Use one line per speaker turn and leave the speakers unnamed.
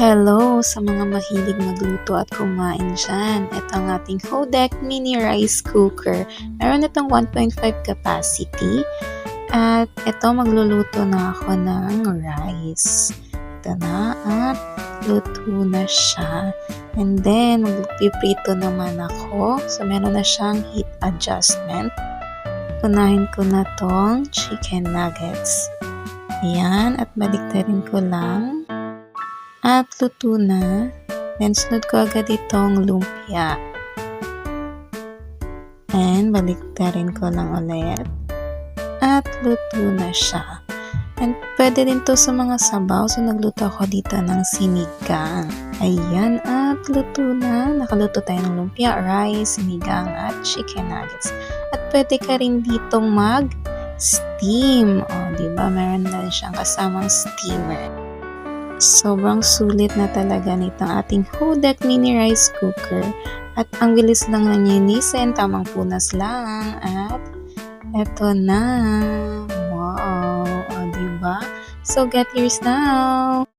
Hello sa mga mahilig magluto at kumain dyan. Ito ang ating Hodek Mini Rice Cooker. Meron itong 1.5 capacity. At ito magluluto na ako ng rice. Ito na at luto na siya. And then magpiprito naman ako. So meron na siyang heat adjustment. Unahin ko na tong chicken nuggets. Ayan, at baliktarin ko lang. At luto na. Then, sunod ko agad itong lumpia. And, baliktarin ko lang ulit. At luto na siya. And, pwede din to sa mga sabaw. So, nagluto ako dito ng sinigang. Ayan, at luto na. Nakaluto tayo ng lumpia, rice, sinigang, at chicken nuggets. At pwede ka rin ditong mag steam. O, di ba? Meron na siyang kasamang steamer. Sobrang sulit na talaga nitong ating Hodek Mini Rice Cooker. At ang bilis lang na ninisin, tamang punas lang. At eto na. Wow! O, diba? So, get yours now!